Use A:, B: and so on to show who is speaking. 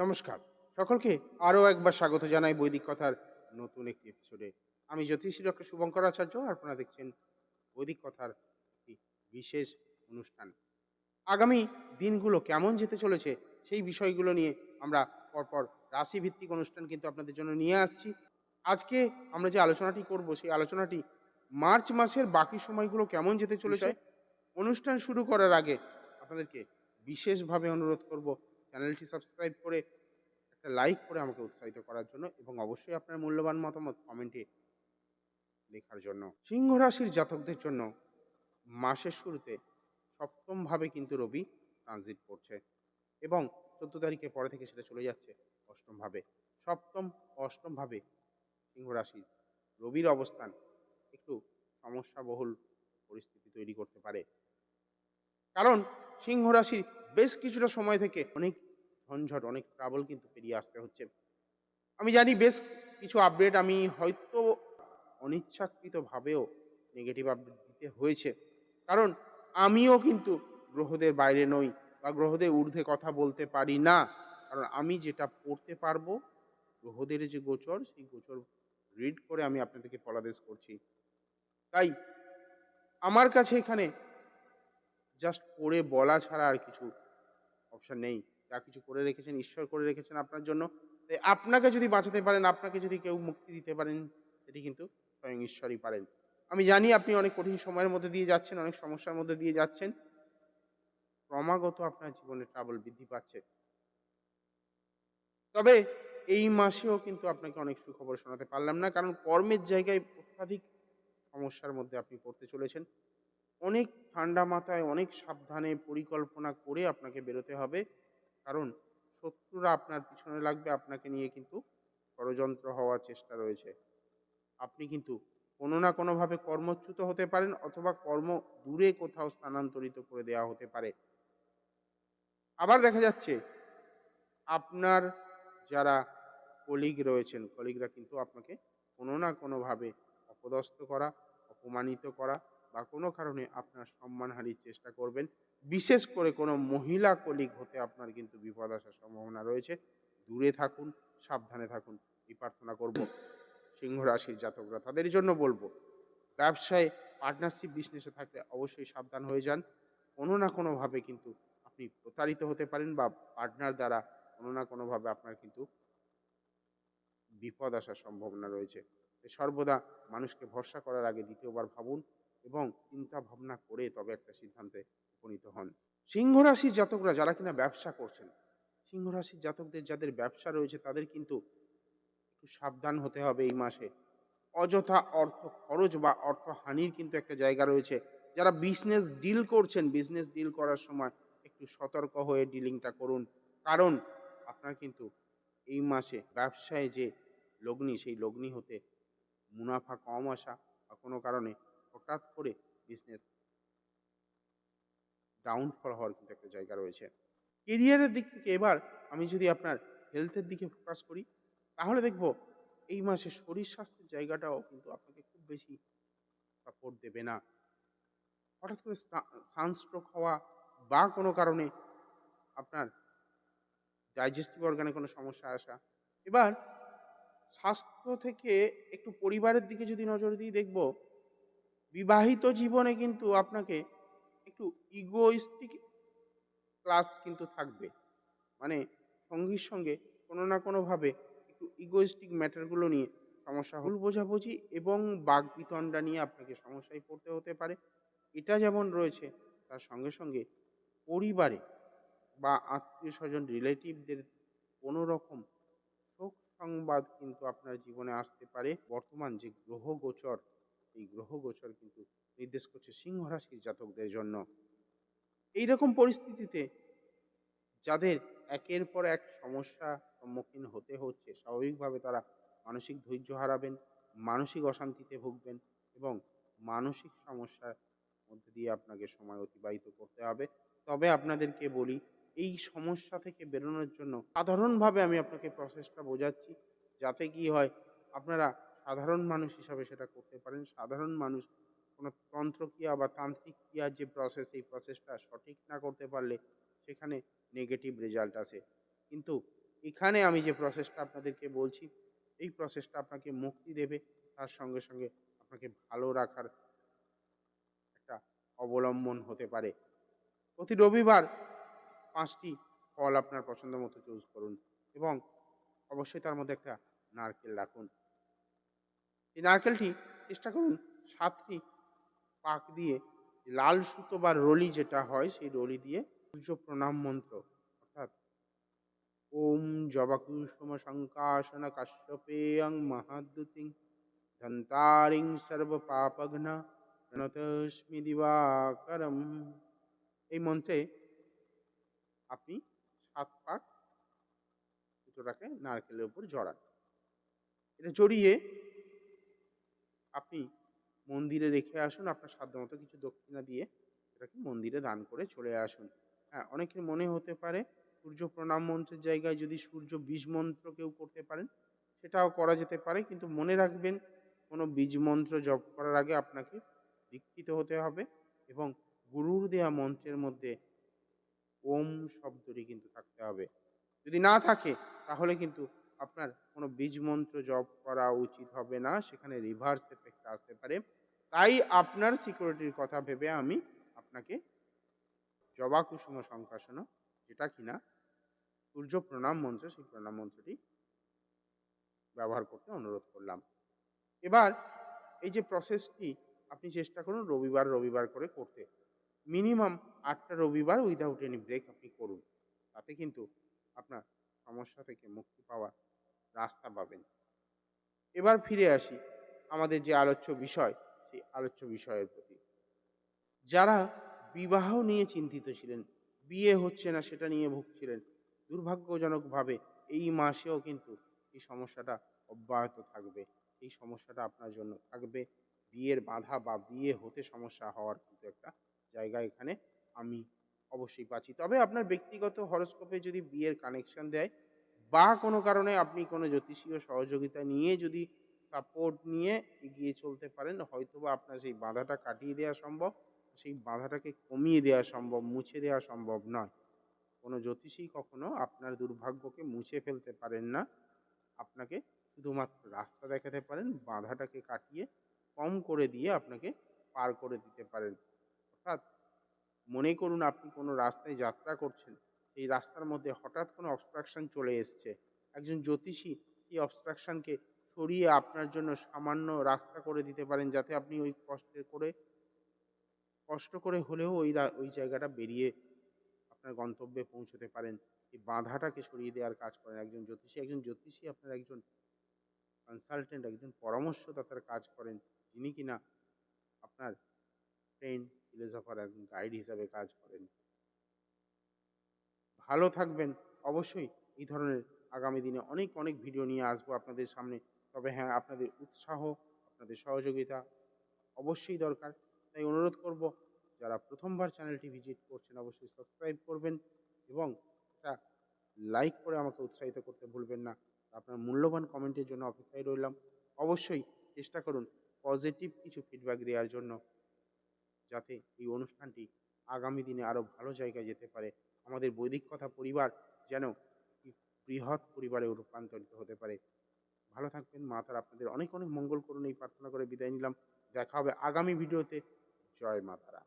A: নমস্কার। সকলকে আরও একবার স্বাগত জানাই বৈদিক কথার নতুন একটি এপিসোডে আমি জ্যোতিষী ডক্টর শুভঙ্কর আচার্য আপনারা দেখছেন বৈদিক কথার একটি বিশেষ অনুষ্ঠান। আগামী দিনগুলো কেমন যেতে চলেছে সেই বিষয়গুলো নিয়ে আমরা পরপর রাশিভিত্তিক অনুষ্ঠান কিন্তু আপনাদের জন্য নিয়ে আসছি। আজকে আমরা যে আলোচনাটি করব সেই আলোচনাটি মার্চ মাসের বাকি সময়গুলো কেমন যেতে চলেছে অনুষ্ঠান শুরু করার আগে আপনাদেরকে বিশেষভাবে অনুরোধ করব চ্যানেলটি সাবস্ক্রাইব করে একটা লাইক করে আমাকে উৎসাহিত করার জন্য এবং অবশ্যই আপনার মূল্যবান মতামত কমেন্টে লেখার জন্য। সিংহ রাশির জাতকদের জন্য মাসের শুরুতে সপ্তমভাবে কিন্তু রবি ট্রানজিট করছে এবং চোদ্দ তারিখের পরে থেকে সেটা চলে যাচ্ছে অষ্টমভাবে সপ্তম অষ্টমভাবে সিংহ রাশির রবির অবস্থান একটু সমস্যাবহুল পরিস্থিতি তৈরি করতে পারে। কারণ সিংহ রাশির বেশ কিছুটা সময় থেকে অনেক ঝঞ্ঝট, অনেক ট্রাবল কিন্তু পেরিয়ে আসতে হচ্ছে। আমি জানি বেশ কিছু আপডেট আমি হয়তো অনিচ্ছাকৃতভাবেও নেগেটিভ আপডেট দিতে হয়েছে। কারণ আমিও কিন্তু গ্রহদের বাইরে নই বা গ্রহদের ঊর্ধ্বে কথা বলতে পারি না। কারণ আমি যেটা পড়তে পারব, গ্রহদের যে গোচর, সেই গোচর রিড করে আমি আপনাদেরকে পলাদেশ করছি। তাই আমার কাছে এখানে জাস্ট পড়ে বলা ছাড়া আর কিছু অপশন নেই। যা কিছু করে রেখেছেন, ঈশ্বর করে রেখেছেন আপনার জন্য। তাই আপনাকে যদি বাঁচাতে পারেন, আপনাকে যদি কেউ মুক্তি দিতে পারেন সেটি কিন্তু স্বয়ং ঈশ্বরই পারেন। আমি জানি আপনি অনেক কঠিন সময়ের মধ্যে দিয়ে যাচ্ছেন, অনেক সমস্যার মধ্যে দিয়ে যাচ্ছেন। ক্রমাগত আপনার জীবনে ট্রাবল বৃদ্ধি পাচ্ছে। তবে এই মাসেও কিন্তু আপনাকে অনেক সুখবর শোনাতে পারলাম না, কারণ কর্মের জায়গায় অত্যাধিক সমস্যার মধ্যে আপনি পড়তে চলেছেন। অনেক ঠান্ডা মাথায় অনেক সাবধানে পরিকল্পনা করে আপনাকে বেরোতে হবে। কারণ শত্রুরা আপনার পিছনে লাগবে, আপনাকে নিয়ে কিন্তু ষড়যন্ত্র হওয়ার চেষ্টা রয়েছে। আপনি কিন্তু কোনো না কোনোভাবে কর্মচ্যুত হতে পারেন অথবা কর্ম দূরে কোথাও স্থানান্তরিত করে দেওয়া হতে পারে। আবার দেখা যাচ্ছে, আপনার যারা কলিগ রয়েছেন কলিগরা কিন্তু আপনাকে কোনো না কোনোভাবে অপদস্থ করা, অপমানিত করা বা কোনো কারণে আপনার সম্মানহানির চেষ্টা করবেন। বিশেষ করে কোনো মহিলা কলিগ হতে আপনার কিন্তু বিপদ আসার সম্ভাবনা রয়েছে। দূরে থাকুন, সাবধানে থাকুন, এই প্রার্থনা করব। সিংহ রাশির জাতকরা, তাদের জন্য বলব, ব্যবসায় পার্টনারশিপ বিজনেসে থাকলে অবশ্যই সাবধান হয়ে যান। কোনো না কোনোভাবে কিন্তু আপনি প্রতারিত হতে পারেন বা পার্টনার দ্বারা কোনো না কোনোভাবে আপনার কিন্তু বিপদ আসার সম্ভাবনা রয়েছে। সর্বদা মানুষকে ভরসা করার আগে দ্বিতীয়বার ভাবুন এবং চিন্তা ভাবনা করে তবে একটা সিদ্ধান্তে উপনীত হন। সিংহ রাশির জাতকরা যারা কিনা ব্যবসা করছেন সিংহ রাশির জাতকদের যাদের ব্যবসা রয়েছে তাদের কিন্তু একটু সাবধান হতে হবে এই মাসে। অযথা অর্থ খরচ বা অর্থ হানির কিন্তু একটা জায়গা রয়েছে। যারা বিজনেস ডিল করছেন বিজনেস ডিল করার সময় একটু সতর্ক হয়ে ডিলিংটা করুন। কারণ আপনার কিন্তু এই মাসে ব্যবসায় যে লগ্নি, সেই লগ্নি হতে মুনাফা কম আসা বা কোনো কারণে হঠাৎ করে বিজনেস ডাউনফল হওয়ার কিন্তু একটা জায়গা রয়েছে। কেরিয়ারের দিক থেকে এবার আমি যদি আপনার হেলথের দিকে ফোকাস করি, তাহলে দেখব এই মাসে শরীর স্বাস্থ্যের জায়গাটাও কিন্তু আপনাকে খুব বেশি সাপোর্ট দেবে না। হঠাৎ করে সানস্ট্রোক হওয়া বা কোনো কারণে আপনার ডাইজেস্টিভ অর্গানে কোনো সমস্যা আসা, এবার স্বাস্থ্য থেকে একটু পরিবারের দিকে যদি নজর দিই দেখব, বিবাহিত জীবনে কিন্তু আপনাকে একটু ইগোইস্টিক ক্লাস কিন্তু থাকবে। মানে সঙ্গীর সঙ্গে কোনো না কোনোভাবে একটু ইগোইস্টিক ম্যাটারগুলো নিয়ে সমস্যা ভুল বোঝাবুঝি এবং বাঘ বিতণ্ডা নিয়ে আপনাকে সমস্যায় পড়তে হতে পারে। এটা যেমন রয়েছে, তার সঙ্গে সঙ্গে পরিবারে বা আত্মীয় স্বজন রিলেটিভদের কোনো রকম শোক সংবাদ কিন্তু আপনার জীবনে আসতে পারে। বর্তমান যে গ্রহ গোচর এই গ্রহ গোচর কিন্তু নির্দেশ করছে সিংহ রাশির জাতকদের জন্য। এই রকম পরিস্থিতিতে যাদের একের পর এক সমস্যা সম্মুখীন হতে হচ্ছে, স্বাভাবিকভাবে তারা মানসিক ধৈর্য হারাবেন, মানসিক অশান্তিতে ভুগবেন এবং মানসিক সমস্যার মধ্যে দিয়ে আপনাকে সময় অতিবাহিত করতে হবে। তবে আপনাদেরকে বলি, এই সমস্যা থেকে বেরোনোর জন্য সাধারণভাবে আমি আপনাকে প্রসেসটা বোঝাচ্ছি। যাতে কি হয়, আপনারা সাধারণ মানুষ হিসাবে সেটা করতে পারেন। সাধারণ মানুষ কোনো তন্ত্রক্রিয়া বা তান্ত্রিক ক্রিয়ার যে প্রসেস এই প্রসেসটা সঠিক না করতে পারলে সেখানে নেগেটিভ রেজাল্ট আসে। কিন্তু এখানে আমি যে প্রসেসটা আপনাদেরকে বলছি, এই প্রসেসটা আপনাকে মুক্তি দেবে, তার সঙ্গে সঙ্গে আপনাকে ভালো রাখার একটা অবলম্বন হতে পারে। প্রতি রবিবার পাঁচটি ফল আপনার পছন্দ মতো চুজ করুন এবং অবশ্যই তার মধ্যে একটা নারকেল রাখুন। এই নারকেলটি চেষ্টা করুন সাতটি পাক দিয়ে লাল সুতো বা রলি যেটা হয় সেই রলি দিয়ে সূর্য প্রণাম মন্ত্র, অর্থাৎ ওম জবাকুসুম শঙ্কাশন কাশ্যপেয়ং মহাদ্যুতিং ধন্তারিং সর্ব পাপঘ্ন প্রণতস্মি দিবাকরম। এই মন্ত্রে আপনি সাত পাক সুতোটাকে নারকেলের উপর জড়ান। এটা জড়িয়ে আপনি মন্দিরে রেখে আসুন, আপনার সাধ্যমতো কিছু দক্ষিণা দিয়ে এটাকে মন্দিরে দান করে চলে আসুন। হ্যাঁ অনেকের মনে হতে পারে সূর্য প্রণাম মন্ত্রের জায়গায় যদি সূর্য বীজ মন্ত্র কেউ করতে পারেন, সেটাও করা যেতে পারে। কিন্তু মনে রাখবেন, কোনো বীজ মন্ত্র জপ করার আগে আপনাকে দীক্ষিত হতে হবে এবং গুরুর দেয়া মন্ত্রের মধ্যে ওম শব্দটি কিন্তু থাকতে হবে। যদি না থাকে, তাহলে কিন্তু আপনার কোনো বীজ মন্ত্র জপ করা উচিত হবে না, সেখানে রিভার্স এফেক্ট আসতে পারে। তাই আপনার সিকিউরিটির কথা ভেবে আমি আপনাকে জবা কুসুম সংকাশন যেটা কিনা সূর্য প্রণাম মন্ত্র, সেই প্রণাম মন্ত্রটি ব্যবহার করতে অনুরোধ করলাম। এবার এই যে প্রসেসটি আপনি চেষ্টা করুন রবিবার রবিবার করে করতে। মিনিমাম আটটা রবিবার উইদাউট এনি ব্রেক আপনি করুন। তাতে কিন্তু আপনার সমস্যা থেকে মুক্তি পাওয়ার রাস্তা পাবেন। এবার ফিরে আসি আমাদের যে আলোচ্য বিষয়, সেই আলোচ্য বিষয়ের প্রতি। যারা বিবাহ নিয়ে চিন্তিত ছিলেন, বিয়ে হচ্ছে না সেটা নিয়ে ভুগছিলেন, দুর্ভাগ্যজনকভাবে এই মাসেও কিন্তু এই সমস্যাটা অব্যাহত থাকবে। এই সমস্যাটা আপনার জন্য থাকবে। বিয়ের বাধা বা বিয়ে হতে সমস্যা হওয়ার কিন্তু একটা জায়গা এখানে আমি অবশ্যই পাচ্ছি। তবে আপনার ব্যক্তিগত হরস্কোপে যদি বিয়ের কানেকশন দেয় বা কোনো কারণে আপনি কোনো জ্যোতিষীয় সহযোগিতা নিয়ে যদি সাপোর্ট নিয়ে এগিয়ে চলতে পারেন, হয়তোবা আপনার সেই বাধাটা কাটিয়ে দেওয়া সম্ভব, সেই বাধাটাকে কমিয়ে দেওয়া সম্ভব, মুছে দেওয়া সম্ভব নয়। কোনো জ্যোতিষী কখনো আপনার দুর্ভাগ্যকে মুছে ফেলতে পারেন না। আপনাকে শুধুমাত্র রাস্তা দেখাতে পারেন, বাধাটাকে কাটিয়ে কম করে দিয়ে আপনাকে পার করে দিতে পারেন। অর্থাৎ মনে করুন, আপনি কোনো রাস্তায় যাত্রা করছেন এই রাস্তার মধ্যে হঠাৎ কোনো অবস্ট্রাকশন চলে এসছে। একজন জ্যোতিষী এই অবস্ট্রাকশনকে সরিয়ে আপনার জন্য সামান্য রাস্তা করে দিতে পারেন যাতে আপনি ওই কষ্টে করে, কষ্ট করে হলেও ওই ওই জায়গাটা বেরিয়ে আপনার গন্তব্যে পৌঁছতে পারেন। এই বাধাটাকে সরিয়ে দেওয়ার কাজ করেন একজন জ্যোতিষী। একজন জ্যোতিষী আপনার একজন কনসালটেন্ট একজন পরামর্শদাতার কাজ করেন। যিনি কিনা আপনার ট্রেন ফিলোসফার একজন গাইড হিসাবে কাজ করেন। ভালো থাকবেন। অবশ্যই এই ধরনের আগামী দিনে অনেক অনেক ভিডিও নিয়ে আসব আপনাদের সামনে। তবে হ্যাঁ আপনাদের উৎসাহ, আপনাদের সহযোগিতা অবশ্যই দরকার। তাই অনুরোধ করব, যারা প্রথমবার চ্যানেলটি ভিজিট করছেন, অবশ্যই সাবস্ক্রাইব করবেন এবং একটা লাইক করে আমাকে উৎসাহিত করতে ভুলবেন না। আপনার মূল্যবান কমেন্টের জন্য অপেক্ষায় রইলাম। অবশ্যই চেষ্টা করুন পজিটিভ কিছু ফিডব্যাক দেওয়ার জন্য, যাতে এই অনুষ্ঠানটি আগামী দিনে আরও ভালো জায়গায় যেতে পারে। আমাদের বৈদিক কথা পরিবার যেন বৃহৎ পরিবারে রূপান্তরিত হতে পারে। ভালো থাকবেন, মা তারা আপনাদের অনেক অনেক মঙ্গল করুন। এই প্রার্থনা করে বিদায় নিলাম। দেখা হবে আগামী ভিডিওতে। জয় মা তারা।